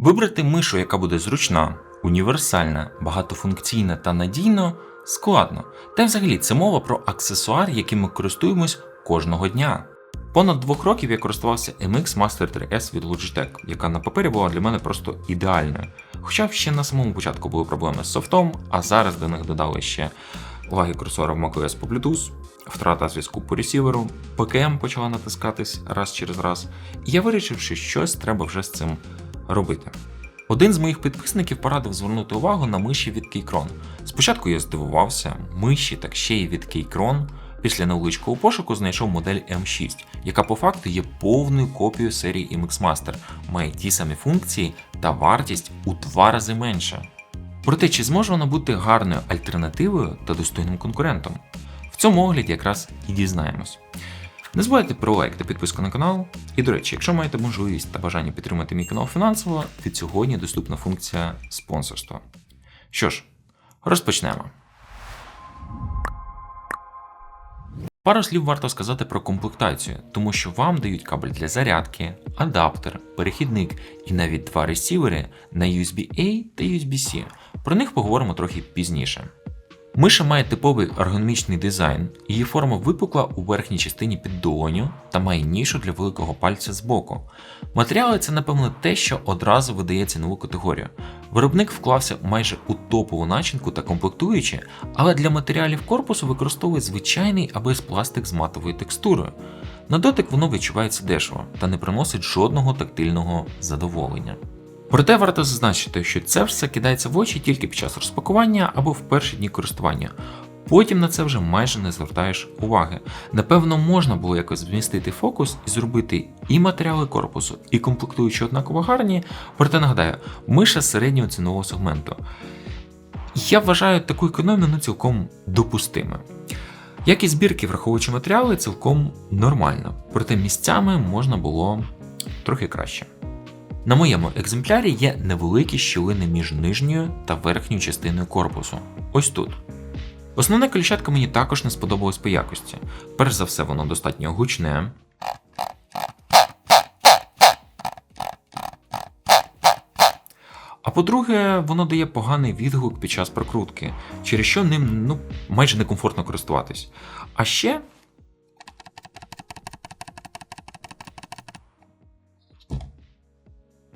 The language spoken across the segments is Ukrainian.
Вибрати мишу, яка буде зручна, універсальна, багатофункційна та надійно, складно. Та взагалі це мова про аксесуар, яким ми користуємось кожного дня. Понад двох років я користувався MX Master 3S від Logitech, яка на папері була для мене просто ідеальною. Хоча ще на самому початку були проблеми з софтом, а зараз до них додали ще лаги курсора в macOS по Bluetooth, втрата зв'язку по ресіверу, ПКМ почала натискатись раз через раз, і я вирішив, що щось треба вже з цим робити. Один з моїх підписників порадив звернути увагу на миші від Keychron. Спочатку я здивувався, миші, так ще й від Keychron. Після невеличкого пошуку знайшов модель M6, яка по факту є повною копією серії MX Master, має ті самі функції та вартість у два рази менше. Проте, чи зможе вона бути гарною альтернативою та достойним конкурентом? В цьому огляді якраз і дізнаємось. Не забувайте про лайк та підписку на канал. І до речі, якщо маєте можливість та бажання підтримати мій канал фінансово, від сьогодні доступна функція спонсорства. Що ж, розпочнемо. Пару слів варто сказати про комплектацію, тому що вам дають кабель для зарядки, адаптер, перехідник і навіть два ресівери на USB-A та USB-C. Про них поговоримо трохи пізніше. Миша має типовий ергономічний дизайн, її форма випукла у верхній частині під долоню та має нішу для великого пальця збоку. Матеріали це, напевно, те, що одразу видається нову категорію. Виробник вклався майже у топову начинку та комплектуючі, але для матеріалів корпусу використовує звичайний абс пластик з матовою текстурою. На дотик воно відчувається дешево та не приносить жодного тактильного задоволення. Проте варто зазначити, що це все кидається в очі тільки під час розпакування або в перші дні користування. Потім на це вже майже не звертаєш уваги. Напевно, можна було якось змістити фокус і зробити і матеріали корпусу, і комплектуючі однаково гарні, проте нагадаю, миша середнього цінового сегменту. Я вважаю таку економію ну, цілком допустимою. Якість збірки, враховуючи матеріали, цілком нормальна, проте місцями можна було трохи краще. На моєму екземплярі є невеликі щілини між нижньою та верхньою частиною корпусу. Ось тут. Основне коліщатка мені також не сподобалось по якості. Перш за все, воно достатньо гучне. А по-друге, воно дає поганий відгук під час прокрутки, через що ним ну, майже некомфортно користуватись. А ще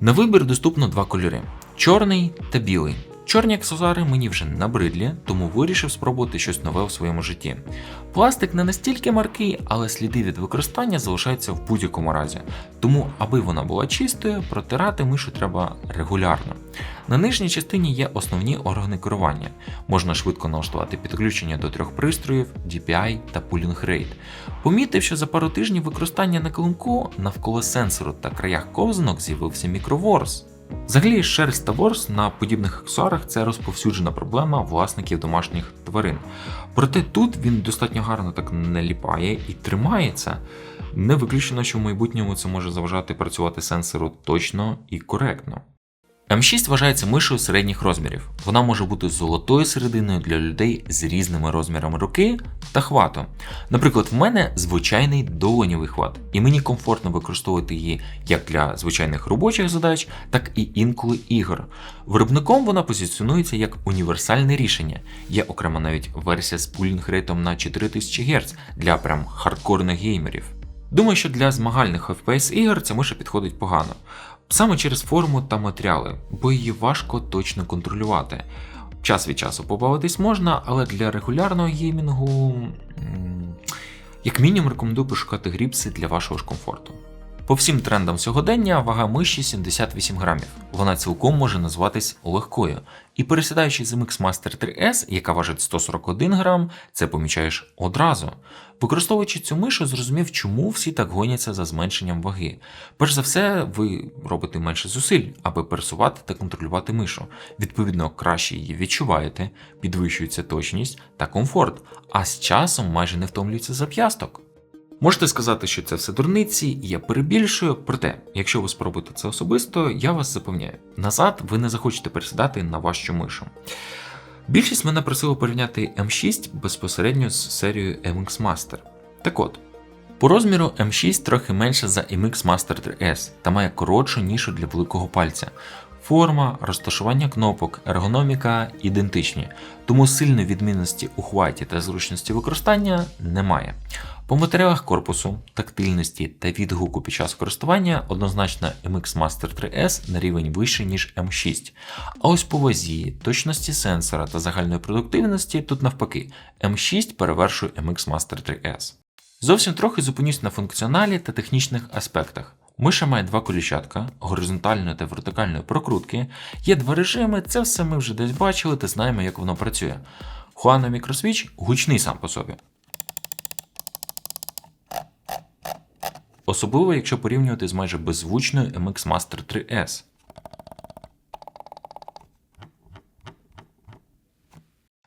На вибір доступно два кольори: чорний та білий. Чорні аксесуари мені вже набридлі, тому вирішив спробувати щось нове у своєму житті. Пластик не настільки маркий, але сліди від використання залишаються в будь-якому разі. Тому, аби вона була чистою, протирати мишу треба регулярно. На нижній частині є основні органи керування. Можна швидко налаштувати підключення до трьох пристроїв, DPI та Pooling Rate. Помітив, що за пару тижнів використання на килимку навколо сенсору та краях ковзанок з'явився мікроворс. Взагалі, шерсть та ворс на подібних аксесуарах це розповсюджена проблема власників домашніх тварин. Проте тут він достатньо гарно так наліпає і тримається. Не виключено, що в майбутньому це може заважати працювати сенсору точно і коректно. М6 вважається мишою середніх розмірів. Вона може бути золотою серединою для людей з різними розмірами руки та хвату. Наприклад, в мене звичайний долонєвий хват, і мені комфортно використовувати її як для звичайних робочих задач, так і інколи ігор. Виробником вона позиціонується як універсальне рішення. Є окрема навіть версія з пулінг рейтом на 4000 Гц для прям хардкорних геймерів. Думаю, що для змагальних FPS ігор ця миша підходить погано. Саме через форму та матеріали, бо її важко точно контролювати. Час від часу побавитись можна, але для регулярного геймінгу, як мінімум, рекомендую пошукати гріпси для вашого ж комфорту. По всім трендам сьогодення вага миші 78 грамів. Вона цілком може назватись легкою. І пересідаючи з MX Master 3S, яка важить 141 грам, це помічаєш одразу. Використовуючи цю мишу, зрозумів, чому всі так гоняться за зменшенням ваги. Перш за все, ви робите менше зусиль, аби пересувати та контролювати мишу. Відповідно, краще її відчуваєте, підвищується точність та комфорт, а з часом майже не втомлюється зап'ясток. Можете сказати, що це все дурниці, і я перебільшую, проте, якщо ви спробуєте це особисто, я вас запевняю, назад ви не захочете пересідати на вашу мишу. Більшість мене просило порівняти M6 безпосередньо з серією MX Master. Так от, по розміру M6 трохи менше за MX Master 3S та має коротшу нішу для великого пальця. Форма, розташування кнопок, ергономіка ідентичні, тому сильної відмінності у хваті та зручності використання немає. По матеріалах корпусу, тактильності та відгуку під час користування однозначно MX Master 3S на рівень вищий, ніж M6. А ось по вазі, точності сенсора та загальної продуктивності тут навпаки M6 перевершує MX Master 3S. Зовсім трохи зупинюсь на функціоналі та технічних аспектах. Миша має два коліщатка, горизонтальної та вертикальної прокрутки, є два режими, це все ми вже десь бачили та знаємо, як воно працює. Huano Microswitch гучний сам по собі. Особливо, якщо порівнювати з майже беззвучною MX Master 3S.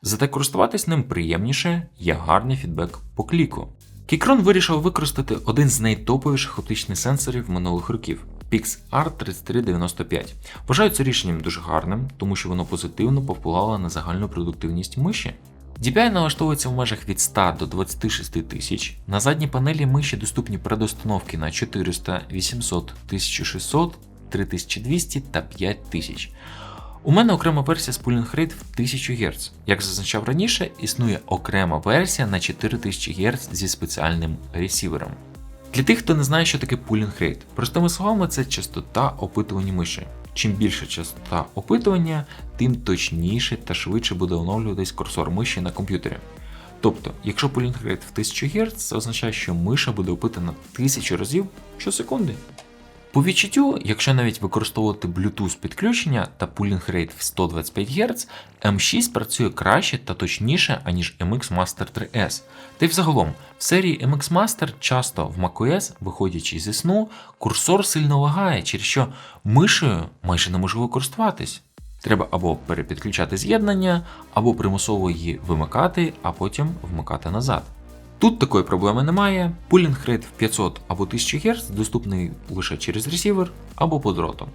Зате користуватись ним приємніше, є гарний фідбек по кліку. Keychron вирішив використати один з найтоповіших оптичних сенсорів минулих років PixArt 3395. Вважаю це рішенням дуже гарним, тому що воно позитивно повпливало на загальну продуктивність миші. DPI налаштовується в межах від 100 до 26 тисяч. На задній панелі миші доступні предустановки на 400, 800, 1600, 3200 та 5000. У мене окрема версія з pooling rate в 1000 Гц. Як зазначав раніше, існує окрема версія на 4000 Гц зі спеціальним ресівером. Для тих, хто не знає, що таке pooling rate, простими словами, це частота опитування миші. Чим більша частота опитування, тим точніше та швидше буде оновлюватись курсор миші на комп'ютері. Тобто, якщо pooling rate в 1000 Гц, це означає, що миша буде опитана 1000 разів щосекунди. По відчуттю, якщо навіть використовувати Bluetooth підключення та пулінг рейт в 125 Гц, M6 працює краще та точніше, аніж MX Master 3S. Та й взагалом, в серії MX Master часто в macOS, виходячи зі сну, курсор сильно лагає, через що мишею майже неможливо користуватись. Треба або перепідключати з'єднання, або примусово її вимикати, а потім вмикати назад. Тут такої проблеми немає. Пулінг рейт в 500 або 1000 Гц доступний лише через ресівер або по дроту.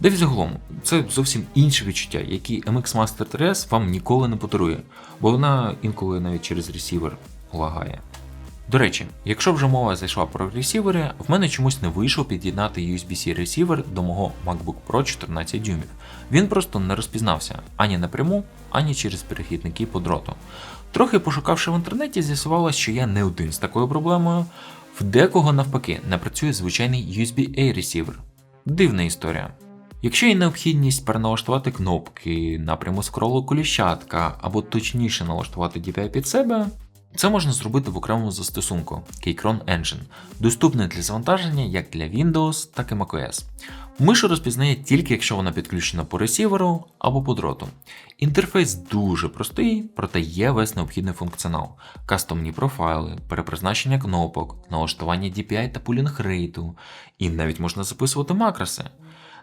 Де взагалом, це зовсім інше відчуття, які MX Master 3S вам ніколи не подарує, бо вона інколи навіть через ресівер лагає. До речі, якщо вже мова зайшла про ресівери, в мене чомусь не вийшло під'єднати USB-C ресівер до мого MacBook Pro 14 дюймів. Він просто не розпізнався ані напряму, ані через перехідники по дроту. Трохи пошукавши в інтернеті, з'ясувалося, що я не один з такою проблемою. В декого навпаки не працює звичайний USB-A ресівер. Дивна історія. Якщо є необхідність переналаштувати кнопки, напряму скролу коліщатка або точніше налаштувати DPI під себе, це можна зробити в окремому застосунку Keychron Engine, доступний для завантаження як для Windows, так і macOS. Мишу розпізнає тільки якщо вона підключена по ресіверу або по дроту. Інтерфейс дуже простий, проте є весь необхідний функціонал: кастомні профайли, перепризначення кнопок, налаштування DPI та пулінг рейту, і навіть можна записувати макроси.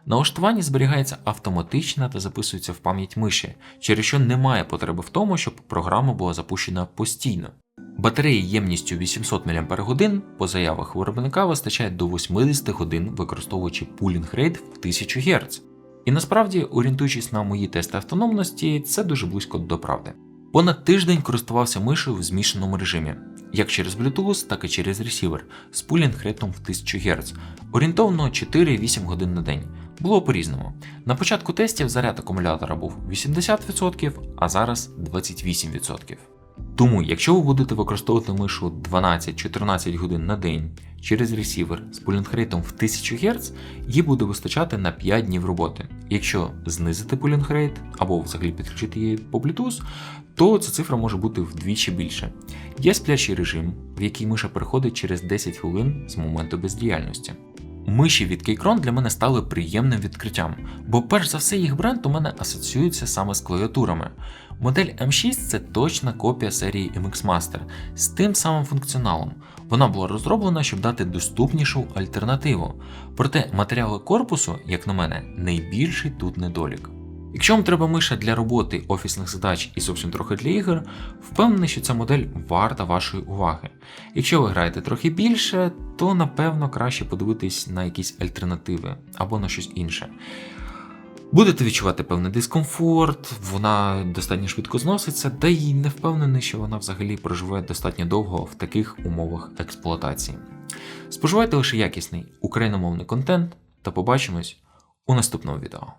Налаштування зберігається автоматично та записується в пам'ять миші, через що немає потреби в тому, щоб програма була запущена постійно. Батареї ємністю 800 мАч по заявах виробника вистачає до 80 годин, використовуючи пулінг рейт в 1000 Гц. І насправді, орієнтуючись на мої тести автономності, це дуже близько до правди. Понад тиждень користувався мишею в змішаному режимі, як через Bluetooth, так і через ресівер з пулінг рейтом в 1000 Гц, орієнтовно 4-8 годин на день. Було по-різному. На початку тестів заряд акумулятора був 80%, а зараз 28%. Тому, якщо ви будете використовувати мишу 12-14 годин на день через ресівер з пулінгрейтом в 1000 Гц, їй буде вистачати на 5 днів роботи. Якщо знизити пулінгрейт або взагалі підключити її по Bluetooth, то ця цифра може бути вдвічі більше. Є сплячий режим, в який миша переходить через 10 хвилин з моменту бездіяльності. Миші від Keychron для мене стали приємним відкриттям, бо перш за все їх бренд у мене асоціюється саме з клавіатурами. Модель M6 це точна копія серії MX Master з тим самим функціоналом. Вона була розроблена, щоб дати доступнішу альтернативу. Проте матеріали корпусу, як на мене, найбільший тут недолік. Якщо вам треба миша для роботи офісних задач і зовсім трохи для ігор, впевнений, що ця модель варта вашої уваги. Якщо ви граєте трохи більше, то напевно краще подивитись на якісь альтернативи або на щось інше. Будете відчувати певний дискомфорт, вона достатньо швидко зноситься, та й не впевнений, що вона взагалі проживе достатньо довго в таких умовах експлуатації. Споживайте лише якісний україномовний контент та побачимось у наступному відео.